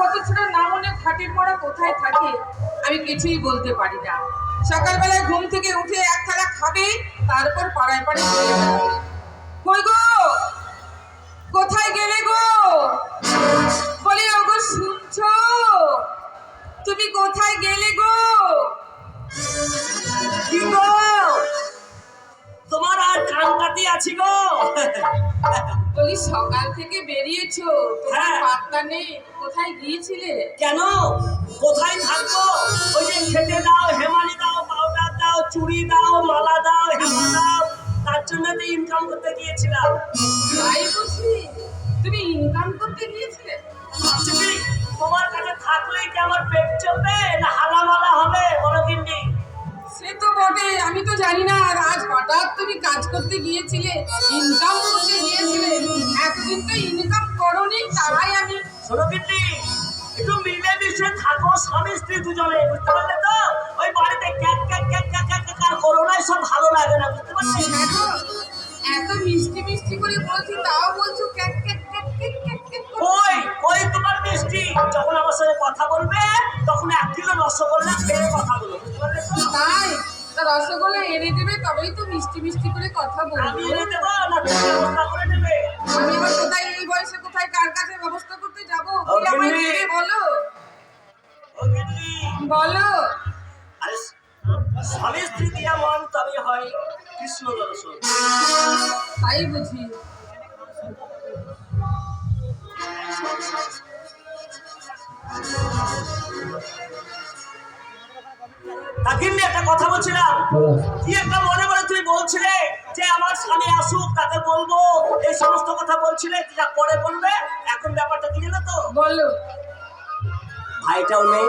হতছড়া না মনে খাটের পড়া কোথায় থাকে, আমি কিছুই বলতে পারি না। সকালবেলায় ঘুম থেকে উঠে এক থালা খাবে, তারপর পাড়ায় পাড়ায় চলে যাবে। কই গো? কোথায় গেলে গো? বলি, ওগো, শুনছো? তুমি কোথায় গেলে গো? তোমার আর কান কাটি আছি গো। বলি সকাল থেকে বেরিয়েছো তোমার হ্যাঁ। পাত্তা নেই কোথায় গিয়েছিলে? কেন? কোথায় থাকব? ওই যে খেতে দাও হেমালি দাও পাউডার দাও চুড়ি দাও মালা দাও হেমা দাও তার জন্য তো ইনকাম করতে গিয়েছিলাম। তাই বুঝি তুমি ইনকাম করতে গিয়েছিলে? তোমার কাছে থাকলেই কি আমার পেট চলবে না হালা মালা হবে? বলো কিন্তু সে তো বটে আমি তো জানি না আর আজ হঠাৎ তুমি কাজ করতে গিয়েছিলে ইনকাম করতে গিয়েছিলে এতদিন তো ইনকাম করনি তাই আমি শোনো কিন্তু একটু মিলে মিশে থাকো স্বামী স্ত্রী দুজনে বুঝতে পারলে তো? ওই বাড়িতে ক্যাক ক্যাক ক্যাক ক্যাক ক্যাক ক্যাক আর করো না সব ভালো লাগে না বুঝতে পারলে দেখো এত মিষ্টি মিষ্টি করে বলছি তাও বলছো ক্যাক ক্যাক ক্যাক ক্যাক ক্যাক। ওই ওই তোমার মিষ্টি? যখন আমার সঙ্গে কথা বলবে তখন এক কিলো রসগোল্লা খেয়ে কথা রসগোল্লা এনে দেবে তবেই তো মিষ্টি মিষ্টি করে কথা বলব। আমি আবার কোথায় এই বয়সে কোথায় কার কাছে ব্যবস্থা করতে যাব? ও, আমায় দেবে বলো। বলো। আরে স্বামী স্ত্রী দিয়া মন তবে হয় কৃষ্ণ দর্শন। তাই বুঝি। কিন্তু একটা কথা বলছিলাম। কি একটা মনে মনে তুমি বলছিলে যে আমার স্বামী আসুক তাকে বলব এই সমস্ত কথা বলছিলে যা পরে বলবে? এখন ব্যাপারটা কি জানো তো? বলো। ভাইটাও নেই।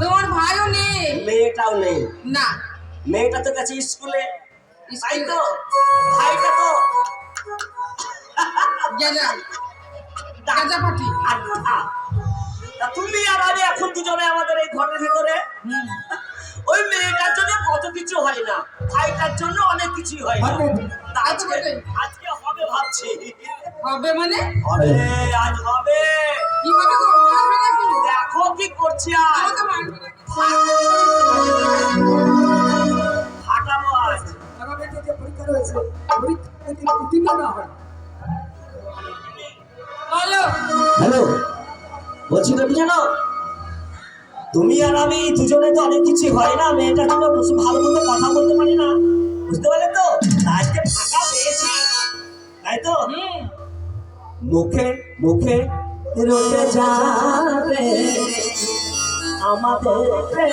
তোমার ভাইও নেই? মেয়েটাও নেই। না। মেয়েটা তো গেছে স্কুলে। তাই তো? ভাইটা তো? গেজা। গেজা পাটি আচ্ছা। তা তুমি আর আমি এখন দুজনে আমাদের এই ঘরের ভিতরে ওই মেয়েটার জন্য কত কিছু হয় না। ভাইটার জন্য অনেক কিছু হয় না। আজকে আজকে হবে ভাবছি। হবে মানে? হবে আজ হবে। কি হবে গো মারবে নাকি? দেখো কি করছি আজ। আমাকে মারবে নাকি ফাটাবো আজ। আমাদের যে পরীক্ষা রয়েছে পরীক্ষা উত্তীর্ণ না হয়। বলো হ্যালো। বলছি তো জানো? তুমি আর আমি দুজনে তো অনেক কিছু হয় না মেয়েটার জন্য বসে ভালো মতো কথা বলতে পারি না। বুঝতে পারলে তো? আজকে ফাঁকা পেয়েছি। তাই তো? মুখে মুখে রোতে যাবে আমাদের প্রেম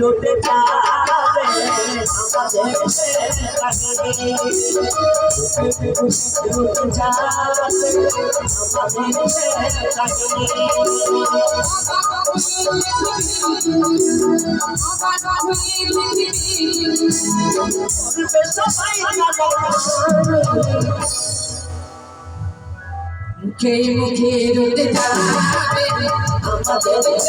রোতে যাবে মুখে মুখে রোতে যাবে আমাদের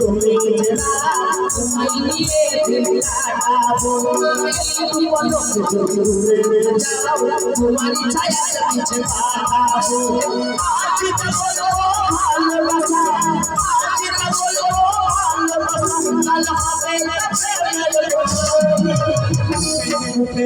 আমাদের কাহিনী আমার তোমার ছায়া নিচে পাঠাবো আজ তো বলব ভালোবাসা আজ তো বলব ভালোবাসা কাল হবে মুখে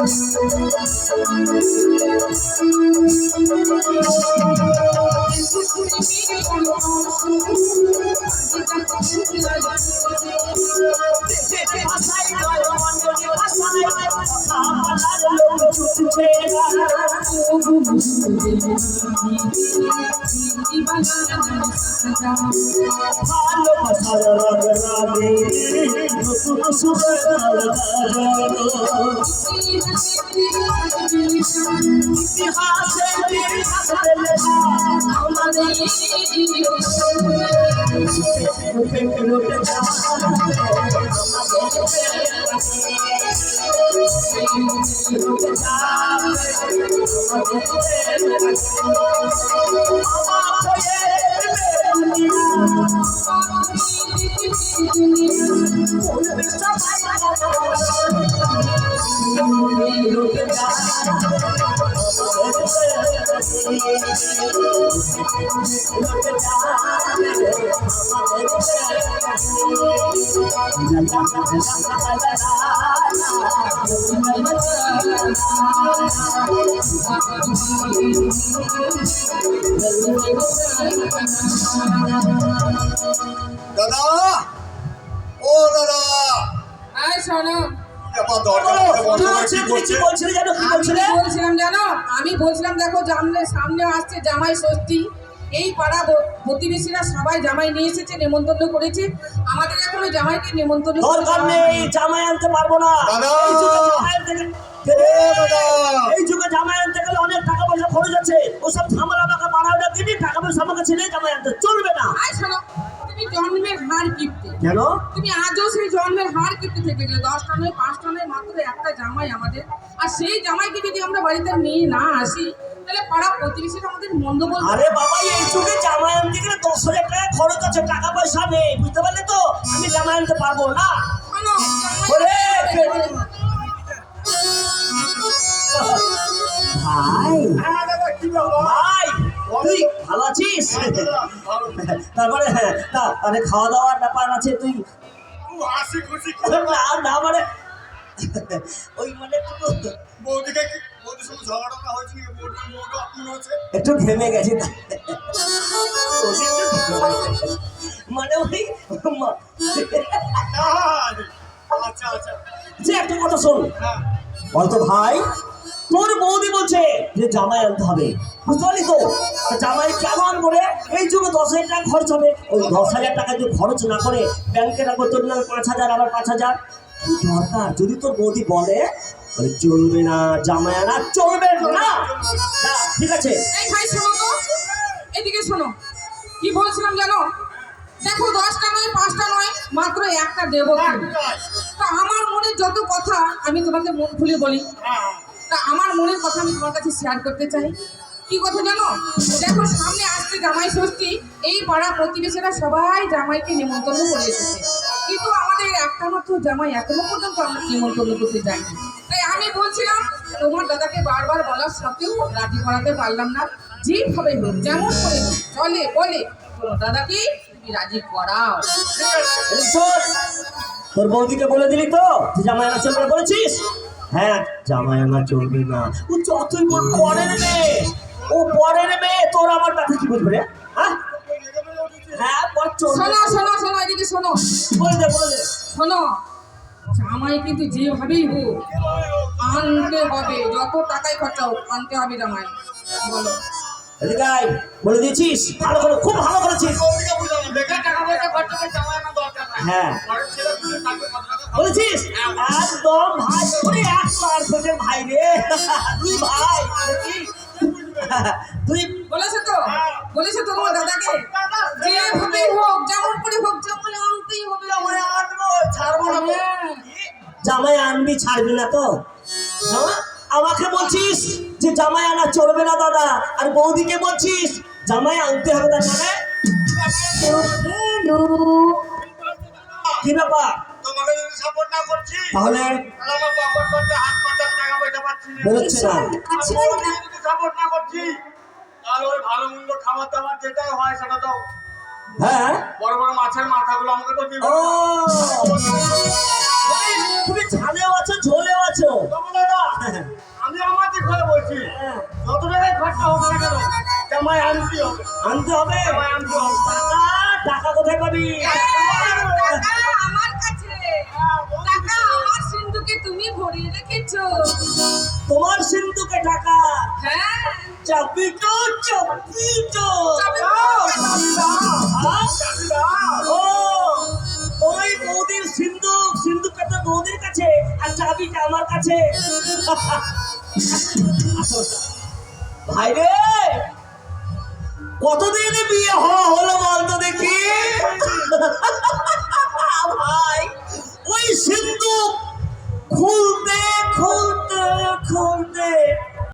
না ভালোবাসার রঙ লাগে নতুন সুরে ইতিহাসে ইতিহাসে লেখা আমাদের মুখে লোটে দাদা! ও দাদা! আয় শোনো। আমি বলছিলাম জানো? আমি বলছিলাম দেখো জানলে সামনে আসছে জামাই ষষ্ঠী। এই পাড়া প্রতিবেশীরা সবাই জামাই নিয়ে এসেছে নেমন্তন্ন করেছে। আমাদের এখনও জামাইকে নেমন্তন্ন করতে দরকার নেই জামাই আনতে পারব না। দাদা! এই যুগে জামাই আনতে গেলে- অনেক টাকা পয়সা খরচ আছে। ওসব ঝামেলা আমাকে বাড়াও না কিনি টাকা পয়সা আমাকে ছেলে জামাই আনতে চলবে না। আয় শোনো তুমি জন্মের হার কিপতে কেন? তুমি আজও সেই জন্মের হার কিনতে থেকে গেলে। দশটা নয় পাঁচটা নয় মাত্র একটা জামাই আমাদের। আর সেই জামাইকে যদি আমরা বাড়িতে নিয়ে না আসি তাহলে পাড়া প্রতিবেশীরা আমাদের মন্দ বলবে? আরে বাবা এই যুগে জামাই আনতে গেলে দশ হাজার টাকা খরচ আছে টাকা পয়সা নেই বুঝতে পারলে তো? আমি জামাই আনতে পারব না। ভাই। হ্যাঁ ভাই তুই ভালো আছিস? তারপরে হ্যাঁ তা আরে খাওয়া দাওয়ার ব্যাপার আছে তুই খুব হাসি খুশি। না না মানে ওই মানে বৌদিকে একটু ঘেমে গেছে। মানে ওই আচ্ছা আচ্ছা। যে একটা কথা শোন। হ্যাঁ। বলতো ভাই তোর বৌদি বলছে যে জামাই আনতে হবে। বুঝতে পারলি তো? জামাই কেমন করে এই যুগে দশ হাজার টাকা খরচ হবে। ওই দশ হাজার টাকা যদি খরচ না করে ব্যাংকে রাখব তোর না পাঁচ হাজার আবার পাঁচ হাজার। কি দরকার? যদি তোর বৌদি বলে বলে চলবে না জামাই আনা চলবে না। না, ঠিক আছে। এই ভাই শোনো তো। এদিকে শোনো। কি বলছিলাম জানো? দেখো দশটা নয় পাঁচটা নয় মাত্র একটা দেবো। তা আমার মনের যত কথা আমি তোমাকে মন খুলে বলি হ্যাঁ। তা আমার মনের কথা আমি তোমার কাছে শেয়ার করতে চাই। কি কথা জানো? দেখো সামনে আসছে জামাই ষষ্ঠী। এই পাড়া প্রতিবেশীরা সবাই জামাইকে নিমন্ত্রণ করে এসেছে। কিন্তু আমাদের একটা মাত্র জামাই এখনও পর্যন্ত আমরা নিমন্ত্রণ করতে যাইনি। তাই আমি বলছিলাম, তোমার দাদাকে বারবার বলার সত্ত্বেও রাজি করাতে পারলাম না। যেভাবে হোক, যেমন করে চলে, বলে, তোমার দাদাকে তুমি রাজি করাও। তোর বৌদিকে বলে দিলি তো যে জামাই আনা চলবে বলেছিস? হ্যাঁ জামাই আনা চলবে না। ও যতই পরের মেয়ে। ও পরের মেয়ে, তোর আমার কথা কি বুঝবে হ্যাঁ? হ্যাঁ বল শোনো শোনো শোনো এদিকে শোনো। বলে বলে শোনো জামাই কিন্তু যেভাবেই হোক আনতে হবে যত টাকাই খরচা হোক আনতে হবে জামাই বলো। এদিকে আয়, বলে দিয়েছিস? ভালো করে খুব ভালো করেছিস। হ্যাঁ। বলেছিস? একদম ভাই ওরে এক মার ভাই রে। দুই ভাই তুই তো? বলেছে তো তোমার দাদাকে? যেভাবেই হোক যেমন করে হোক জামাই আনতেই হবে জামাই আনব ছাড়বো না। জামাই আনবি ছাড়বি না তো? হ্যাঁ? আমাকে বলছিস যে জামাই আনা চলবে না দাদা। আর বৌদিকে বলছিস জামাই আনতে হবে তার মানে? কি ব্যাপার? তোমাকে যদি সাপোর্ট না করছি তাহলে তাহলে আমার পকেট করতে হাত করতে টাকা পয়সা পাচ্ছি না। বেরোচ্ছে না আমি যদি সাপোর্ট না করছি ওই ভালো মন্দ খাবার দাবার যেটাই হয় সেটা তো হ্যাঁ বড় বড় মাছের মাথাগুলো আমাকে তো দিবে। তুমি- তুমি ঝালেও আছো ঝোলেও আছো। দাদা আমি আমার দিক করে বলছি হ্যাঁ, যত টাকায় খরচা হবে না কেন জামাই আনতে হবে। আনতে হবে? জামাই আনতে হবে। টাকা টাকা কোথায় পাবি? আমার কাছে। টাকা আমার সিন্ধুকে তুমি ভরিয়ে রেখেছো। তোমার সিন্ধুকে টাকা। হ্যাঁ। চাবি তো চাবি তো। ওই বৌদির সিন্ধুক সিন্ধুকটা তো বৌদির কাছে আর চাবিটা আমার কাছে। ভাই রে কতদিন বিয়ে হওয়া হলো বলতো দেখি। ভাই ওই সিন্ধুক খুলতে খুলতে